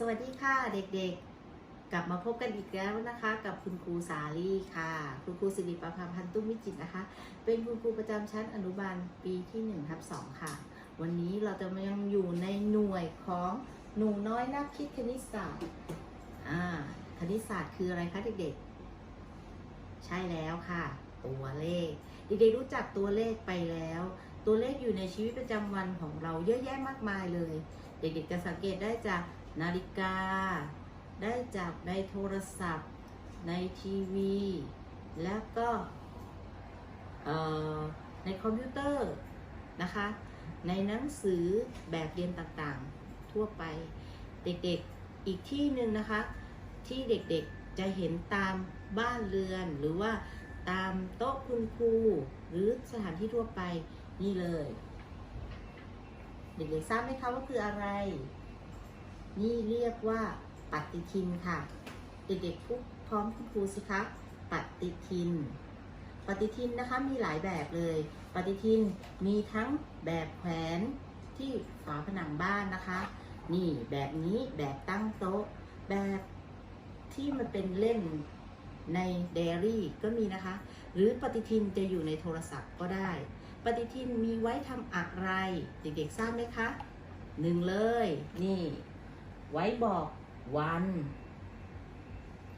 สวัสดีค่ะเด็กๆ กลับมาพบกันอีกแล้วนะคะ กับคุณครูสาลี่ค่ะคุณครูสิริประภาพันธ์ตุ้มวิจิตนะคะ เป็นคุณครูประจำชั้นอนุบาลปีที่1ทับ2ค่ะ วันนี้เราจะมายังอยู่ในหน่วยของหนูน้อยนักคิดคณิตศาสตร์อ่าคณิตศาสตร์คืออะไรคะเด็กๆ ใช่แล้วค่ะ ตัวเลขเด็กๆรู้จักตัวเลขไปแล้ว ตัวเลขอยู่ในชีวิตประจำวันของเราเยอะแยะมากมายเลย เด็กๆจะสังเกตได้จาก นาฬิกา ได้จากในโทรศัพท์ ในทีวี แล้วก็ในคอมพิวเตอร์นะคะ ในหนังสือแบบเรียนต่างๆ ทั่วไป เด็กๆอีกที่หนึ่งนะคะ ที่เด็กๆจะเห็นตามบ้านเรือน หรือว่าตามโต๊ะคุณครูหรือสถานที่ทั่วไปนี่เลย เด็กๆทราบไหมคะว่าคืออะไร นี่เรียกว่าปฏิทินค่ะ เด็กๆพูดพร้อมคุณครูสิคะปฏิทิน ปฏิทินนะคะมีหลายแบบเลย ปฏิทินมีทั้งแบบแขวนที่ฝาผนังบ้านนะคะ นี่แบบนี้แบบตั้งโต๊ะ แบบที่มันเป็นเล่มในเดรี่ก็มีนะคะ หรือปฏิทินจะอยู่ในโทรศัพท์ก็ได้ ปฏิทินมีไว้ทำอะไร เด็กๆทราบไหมคะหนึ่งเลย นี่ ไว้บอกวัน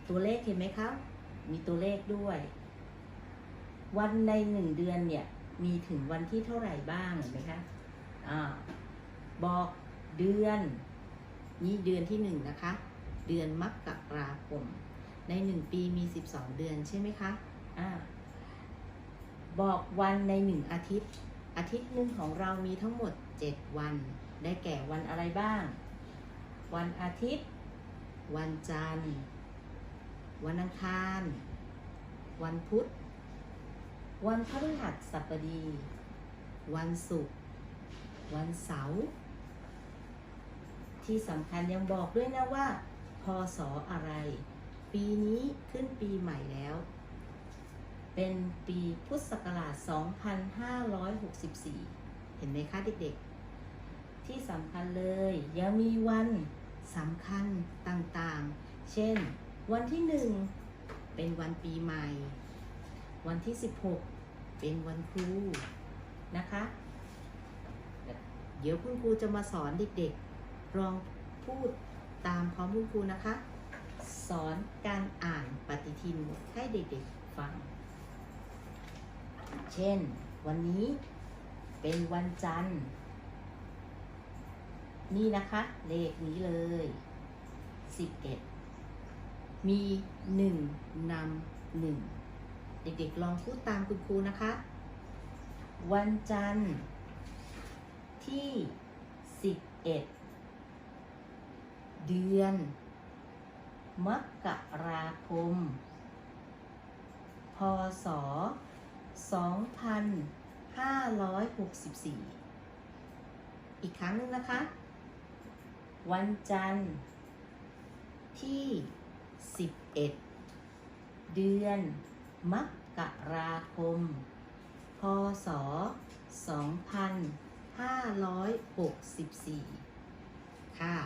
ตัวเลขเห็นไหมคะ มีตัวเลขด้วย วันในหนึ่งเดือนเนี่ย มีถึงวันที่เท่าไหร่บ้างเห็นไหมคะอ่าบอกเดือน นี่เดือนที่หนึ่งนะคะ เดือนมกราคม ในหนึ่งปีมีสิบสองเดือนใช่ไหมคะอ่าบอกวันในหนึ่งอาทิตย์ อาทิตย์หนึ่งของเรามีทั้งหมดเจ็ดวัน ได้แก่วันอะไรบ้าง วันอาทิตย์ วันจันทร์ วันอังคาร วันพุธ วันพฤหัสบดี วันศุกร์ วันเสาร์ ที่สำคัญยังบอกด้วยนะว่า พศอะไร ปีนี้ขึ้นปีใหม่แล้ว เป็นปีพุทธศักราช 2564 เห็นไหมคะเด็กๆ ที่สำคัญเลยยังมีวัน สำคัญต่างๆ เช่น วันที่หนึ่งเป็นวันปีใหม่ วันที่ 16 เป็นวันครูนะคะ เดี๋ยวคุณครูจะมาสอนเด็กๆ ลองพูดตามพร้อมคุณครูนะคะ สอนการอ่านปฏิทินให้เด็กๆฟัง เช่น วันนี้เป็นวันจันทร์ นี่นะคะ เลขนี้เลย11มี1นึ่นำหนึ่งเด็กๆลองพูดตามคุณครูนะคะ วันจันทร์ที่11เดือน มกราคม พศ 2564 อีกครั้งหนึงนะคะ วันจันทร์ ที่ 11 เดือน มกราคม พศ 2564 ค่ะ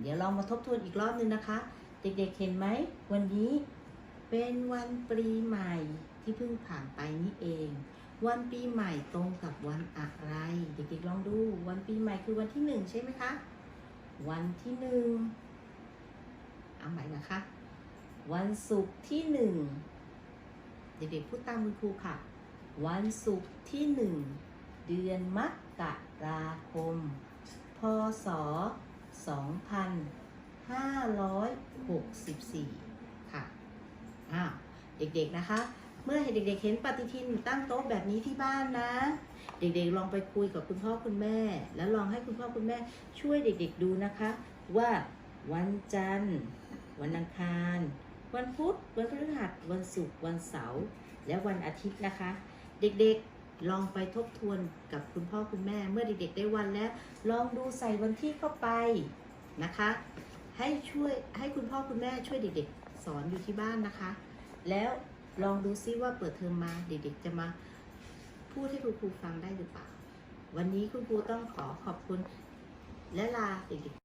เดี๋ยวเรามาทบทวนอีกรอบนึงนะคะ เด็กๆเห็นไหม วันนี้เป็นวันปีใหม่ที่เพิ่งผ่านไปนี่เอง วันปีใหม่ตรงกับวันอะไร เด็กๆลองดู วันปีใหม่คือวันที่หนึ่งใช่ไหมคะ วันที่หนึ่งเอาใหม่นะคะ วันศุกร์ที่หนึ่งเด็กๆพูดตามคุณครูค่ะ วันศุกร์ที่หนึ่งเดือนมกราคม พศ 2564 ค่ะอ้าวเด็กๆนะคะ เมื่อเด็กๆเห็นปฏิทินตั้งโต๊ะแบบนี้ที่บ้านนะ เด็กๆลองไปคุยกับคุณพ่อคุณแม่ แล้วลองให้คุณพ่อคุณแม่ช่วยเด็กๆดูนะคะ ว่าวันจันทร์ วันอังคาร วันพุธวันพฤหัสวันศุกร์วันเสาร์และวันอาทิตย์นะคะ เด็กๆลองไปทบทวนกับคุณพ่อคุณแม่ เมื่อเด็กๆได้วันแล้ว ลองดูใส่วันที่เข้าไปนะคะ ให้ช่วยให้คุณพ่อคุณแม่ช่วยเด็กๆ สอนอยู่ที่บ้านนะคะ แล้ว ลองดูซิว่าเปิดเทอมมาเด็กๆจะมาพูดให้คุณครูฟังได้หรือเปล่า วันนี้คุณครูต้องขอขอบคุณและลาเด็กๆ